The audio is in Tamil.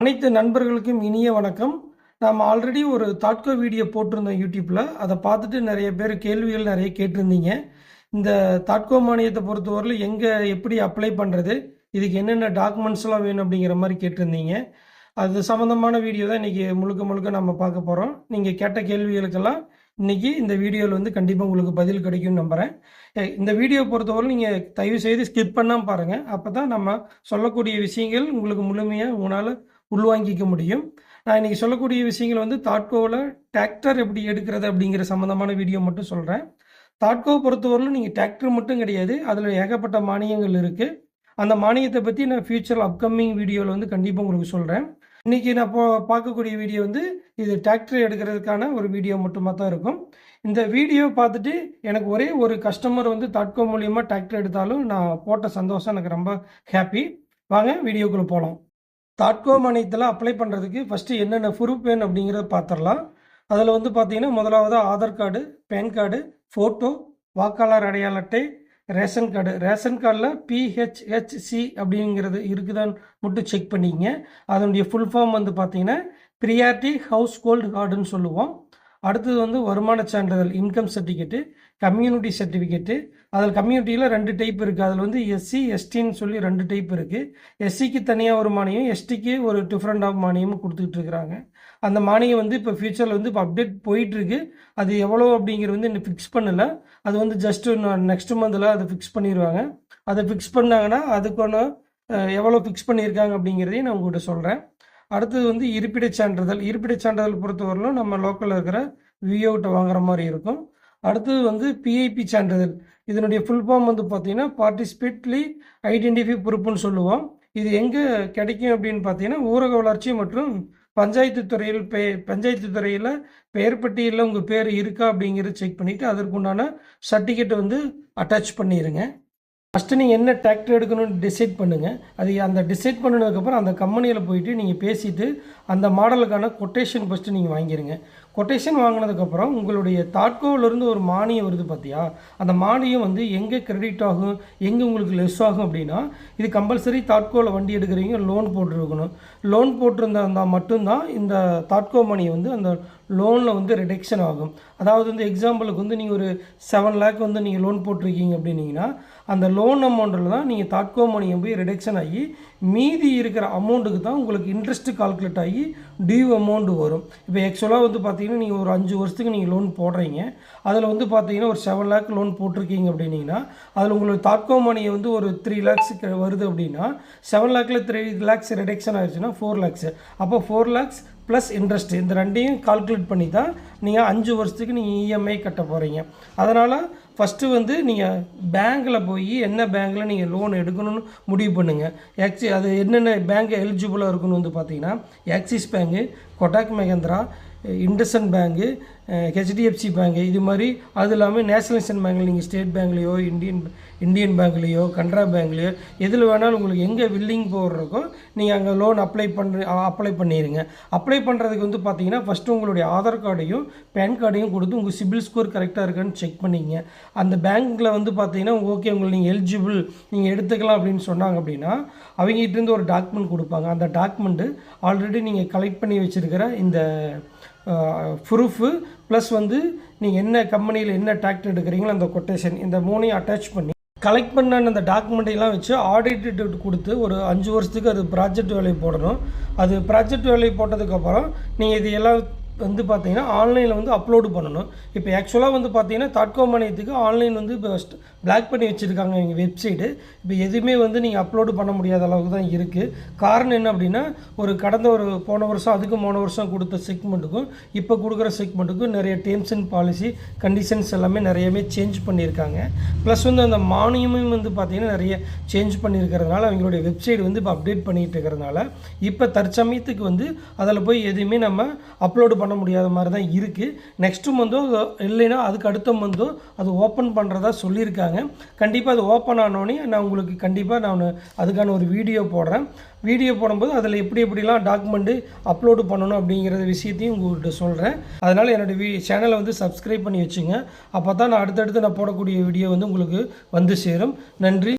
அனைத்து நண்பர்களுக்கும் இனிய வணக்கம். நாம் ஆல்ரெடி ஒரு தாட்கோ வீடியோ போட்டிருந்தோம் யூடியூப்பில் அதை பார்த்துட்டு நிறைய பேர் கேள்விகள் நிறைய கேட்டிருந்தீங்க. இந்த தாட்கோ மானியத்தை பொறுத்தவரையில் எங்கே எப்படி அப்ளை பண்ணுறது இதுக்கு என்னென்ன டாக்குமெண்ட்ஸ்லாம் வேணும் அப்படிங்கிற மாதிரி கேட்டிருந்தீங்க. அது சம்மந்தமான வீடியோ தான் இன்றைக்கி முழுக்க முழுக்க நம்ம பார்க்க போகிறோம் நீங்கள் கேட்ட கேள்விகளுக்கெல்லாம் இன்றைக்கி இந்த வீடியோவில் வந்து கண்டிப்பாக உங்களுக்கு பதில் கிடைக்கும்னு நம்புகிறேன் இந்த வீடியோ பொறுத்தவரை நீங்கள் தயவு செய்து ஸ்கிப் பண்ணாமல் பாருங்கள் அப்போ தான் நம்ம சொல்லக்கூடிய விஷயங்கள் உங்களுக்கு முழுமையாக உங்களால் உள்வாங்கிக்க முடியும். நான் இன்றைக்கி சொல்லக்கூடிய விஷயங்கள் வந்து தாட்கோவில் டிராக்டர் எப்படி எடுக்கிறது அப்படிங்கிற சம்மந்தமான வீடியோ மட்டும் சொல்கிறேன் தாட்கோவை பொறுத்தவரையிலும் நீங்கள் டிராக்டர் மட்டும் கிடையாது அதில் ஏகப்பட்ட மானியங்கள் இருக்குது அந்த மானியத்தை பற்றி நான் ஃபியூச்சர் அப்கமிங் வீடியோவில் வந்து கண்டிப்பாக உங்களுக்கு சொல்கிறேன் இன்றைக்கி நான் போ பார்க்கக்கூடிய வீடியோ வந்து இது டிராக்டர் எடுக்கிறதுக்கான ஒரு வீடியோ மட்டுமா தான் இருக்கும். இந்த வீடியோ பார்த்துட்டு எனக்கு ஒரே ஒரு கஸ்டமர் வந்து தாட்கோ மூலியமாக டிராக்டர் எடுத்தாலும் நான் போட்ட சந்தோஷம் எனக்கு ரொம்ப ஹாப்பி வாங்க வீடியோக்குள்ளே போகலாம் தாட்கோ மானியத்தில் அப்ளை பண்ணுறதுக்கு ஃபஸ்ட்டு என்னென்ன ப்ரூஃப் வேணும் அப்படிங்கிறத பார்த்துடலாம். அதில் வந்து பார்த்தீங்கன்னா முதலாவது Aadhaar card PAN card photo வாக்காளர் அடையாள அட்டை ரேஷன் கார்டு ரேஷன் கார்டில் பிஹெச்ஹெச்சி அப்படிங்கிறது இருக்குதான்னு மட்டும் செக் பண்ணிக்கங்க. அதனுடைய ஃபுல் ஃபார்ம் வந்து பார்த்தீங்கன்னா ப்ரியாரிட்டி ஹவுஸ் ஹோல்டு கார்டுன்னு சொல்லுவோம். அடுத்தது வந்து வருமான சான்றிதழ் இன்கம் சர்டிஃபிகேட்டு கம்யூனிட்டி சர்டிஃபிகேட்டு அதில் கம்யூனிட்டியில் ரெண்டு டைப் இருக்குது அதில் வந்து எஸ்சி எஸ்டின்னு சொல்லி ரெண்டு டைப் இருக்குது எஸ்சிக்கு தனியாக ஒரு மானியம் எஸ்டிக்கு ஒரு டிஃப்ரெண்ட் ஆஃப் மானியமும் கொடுத்துட்டு இருக்கிறாங்க. அந்த மானியம் வந்து இப்போ ஃபியூச்சரில் வந்து இப்போ அப்டேட் போயிட்டுருக்கு. அது எவ்வளோ அப்படிங்கிறது வந்து இன்னும் ஃபிக்ஸ் பண்ணலை. அது வந்து ஜஸ்ட்டு நெக்ஸ்ட் மந்தில் அதை ஃபிக்ஸ் பண்ணிடுவாங்க அதை ஃபிக்ஸ் பண்ணாங்கன்னா அதுக்கான எவ்வளோ ஃபிக்ஸ் பண்ணியிருக்காங்க அப்படிங்கிறதையும் நான் உங்கள்கிட்ட சொல்கிறேன் அடுத்தது வந்து இருப்பிடச் சான்றிதழ். இருப்பிடச் சான்றிதழ் பொறுத்தவரையிலும் நம்ம லோக்கலில் இருக்கிற விஓட்ட வாங்குற மாதிரி இருக்கும். அடுத்தது வந்து பிஐபி சான்றிதழ். இதனுடைய ஃபுல் ஃபார்ம் வந்து பார்த்தீங்கன்னா பார்ட்டிசிபேட்லி ஐடென்டிஃபை பொறுப்புன்னு சொல்லுவோம். இது எங்கே கிடைக்கும் அப்படின்னு பார்த்தீங்கன்னா ஊரக வளர்ச்சி மற்றும் பஞ்சாயத்து துறையில் பே பஞ்சாயத்து துறையில் பெயர் பட்டியலில் உங்கள் பேர் இருக்கா அப்படிங்கிறத செக் பண்ணிவிட்டு அதற்குண்டான சர்டிஃபிகேட்டை வந்து அட்டாச் பண்ணிடுங்க ஃபஸ்ட்டு நீங்கள் என்ன டிராக்டர் எடுக்கணும்னு டிசைட் பண்ணுங்கள் அது அந்த டிசைட் பண்ணினதுக்கப்புறம் அந்த கம்பெனியில் போயிட்டு நீங்கள் பேசிவிட்டு அந்த மாடலுக்கான கொட்டேஷன் ஃபஸ்ட்டு நீங்கள் வாங்கிடுங்க கொட்டேஷன் வாங்கினதுக்கப்புறம் உங்களுடைய தாட்கோவிலேருந்து ஒரு மானியம் வருது பார்த்தியா அந்த மானியம் வந்து எங்கே கிரெடிட் ஆகும்? எங்கே உங்களுக்கு லெஸ் ஆகும் அப்படின்னா இது கம்பல்சரி தாட்கோவில் வண்டி எடுக்கிறீங்க லோன் போட்டிருக்கணும். லோன் போட்டிருந்தா மட்டும்தான் இந்த தாட்கோ மணி வந்து அந்த லோனில் வந்து ரிடக்ஷன் ஆகும். அதாவது வந்து எக்ஸாம்பிளுக்கு வந்து நீங்கள் ஒரு செவன் லேக் வந்து நீங்கள் லோன் போட்டிருக்கீங்க அப்படின்னீங்கன்னா அந்த லோன் அமௌண்ட்டில் தான் நீங்கள் தாட்கோ மணியம் போய் ரிடக்ஷன் ஆகி மீதி இருக்கிற அமௌண்ட்டுக்கு தான் உங்களுக்கு இன்ட்ரெஸ்ட்டு கால்குலேட் ஆகி டியூ அமௌண்ட் வரும். இப்போ ஆக்சுவலாக வந்து பார்த்தீங்கன்னா நீங்கள் ஒரு அஞ்சு வருஷத்துக்கு நீங்கள் லோன் போடுறீங்க. அதில் வந்து பார்த்தீங்கன்னா ஒரு செவன் லேக் லோன் போட்டிருக்கீங்க அப்படின்னீங்கன்னா அதில் உங்களுக்கு தாட்கோ மணியை வந்து ஒரு த்ரீ லேக்ஸுக்கு வருது அப்படின்னா செவன் லேக்கில் த்ரீ லேக்ஸ் ரிடக்ஷன் ஆயிடுச்சுன்னா ஃபோர் லேக்ஸு அப்போ ஃபோர் லேக்ஸ் ப்ளஸ் இன்ட்ரெஸ்ட் இந்த ரெண்டையும் கால்குலேட் பண்ணி தான் நீங்கள் அஞ்சு வருஷத்துக்கு நீங்கள் இஎம்ஐ கட்ட போகிறீங்க அதனால் ஃபஸ்ட்டு வந்து நீங்கள் பேங்க்கில் போய் என்ன பேங்க்கில் நீங்கள் லோன் எடுக்கணும்னு முடிவு பண்ணுங்கள் ஆக்சி அது என்னென்ன பேங்க் எலிஜிபிளாக இருக்குன்னு வந்து பார்த்தீங்கன்னா Axis bank Kotak Mahindra IndusInd bank HDFC bank இது மாதிரி அது இல்லாமல் நேஷனலைசேஷன் பேங்க்ல நீங்கள் ஸ்டேட் பேங்க்லேயோ இந்தியன் இந்தியன் பேங்க்லேயோ கனரா பேங்க்லேயோ எதில் வேணாலும் உங்களுக்கு எங்கே வில்லிங் போடுறக்கோ நீங்கள் அங்கே லோன் அப்ளை பண்ணுற அப்ளை பண்ணிடுங்க அப்ளை பண்ணுறதுக்கு வந்து பார்த்தீங்கன்னா ஃபஸ்ட்டு உங்களுடைய ஆதார் கார்டையும் பேன் கார்டையும் கொடுத்து உங்கள் சிபில் ஸ்கோர் கரெக்டாக இருக்கான்னு செக் பண்ணிங்க. அந்த பேங்க்கில் வந்து பார்த்தீங்கன்னா ஓகே உங்களுக்கு நீங்கள் எலிஜிபிள் நீங்கள் எடுத்துக்கலாம் அப்படின்னு சொன்னாங்க அப்படின்னா அவங்ககிட்டருந்து ஒரு டாக்குமெண்ட் கொடுப்பாங்க. அந்த டாக்குமெண்ட்டு ஆல்ரெடி நீங்கள் கலெக்ட் பண்ணி இருக்கிற இந்த ப்ரூஃபு ப்ளஸ் வந்து நீங்கள் என்ன கம்பெனியில் என்ன டிராக்டர் எடுக்கிறீங்களோ அந்த கொட்டேஷன் இந்த மூணையும் அட்டாச் பண்ணி கலெக்ட் பண்ண அந்த டாக்குமெண்ட்டையெல்லாம் வச்சு ஆடிட்டு கொடுத்து ஒரு அஞ்சு வருஷத்துக்கு அது ப்ராஜெக்ட் வேலையை போடணும். அது ப்ராஜெக்ட் வேலையை போட்டதுக்கப்புறம் நீங்கள் இது எல்லாம் வந்து பார்த்தீங்கன்னா ஆன்லைனில் வந்து அப்லோடு பண்ணணும். இப்போ ஆக்சுவலாக வந்து பார்த்தீங்கன்னா தாட்கோ மானியத்துக்கு ஆன்லைன் வந்து இப்போ பிளாக் பண்ணி வச்சுருக்காங்க எங்கள் வெப்சைட்டு இப்போ எதுவுமே வந்து நீங்கள் அப்லோடு பண்ண முடியாத அளவுக்கு தான் இருக்குது காரணம் என்ன அப்படின்னா ஒரு கடந்த ஒரு போன வருஷம் அதுக்கு போன வருஷம் கொடுத்த செக்மெண்ட்டுக்கும் இப்போ கொடுக்குற செக்மெண்ட்டுக்கும் நிறைய டேர்ம்ஸ் அண்ட் பாலிசி கண்டிஷன்ஸ் எல்லாமே நிறையவே சேஞ்ச் பண்ணியிருக்காங்க. ப்ளஸ் வந்து அந்த மானியமும் வந்து பார்த்திங்கன்னா நிறைய சேஞ்ச் பண்ணியிருக்கிறதுனால அவங்களுடைய வெப்சைட் வந்து இப்போ அப்டேட் பண்ணிகிட்டு இருக்கிறதுனால இப்போ தற்சமயத்துக்கு வந்து அதில் போய் எதுவுமே நம்ம அப்லோடு பண்ண முடியாத மாதிரி தான் இருக்குது நெக்ஸ்ட்டு மந்தோ இல்லைன்னா அதுக்கு அடுத்த மந்தோ அது ஓப்பன் பண்ணுறதா சொல்லியிருக்காங்க. கண்டிப்பாக அது ஓப்பன் ஆனோடனே நான் உங்களுக்கு கண்டிப்பாக நான் அதுக்கான ஒரு வீடியோ போடுறேன். வீடியோ போடும்போது அதில் எப்படி எப்படிலாம் டாக்குமெண்ட்டு அப்லோடு பண்ணணும் அப்படிங்கிற விஷயத்தையும் உங்கள்கிட்ட சொல்கிறேன் அதனால் என்னோடய வீ சேனலை வந்து சப்ஸ்கிரைப் பண்ணி வச்சுங்க. அப்போ தான் நான் அடுத்தடுத்து நான் போடக்கூடிய வீடியோ வந்து உங்களுக்கு வந்து சேரும். நன்றி.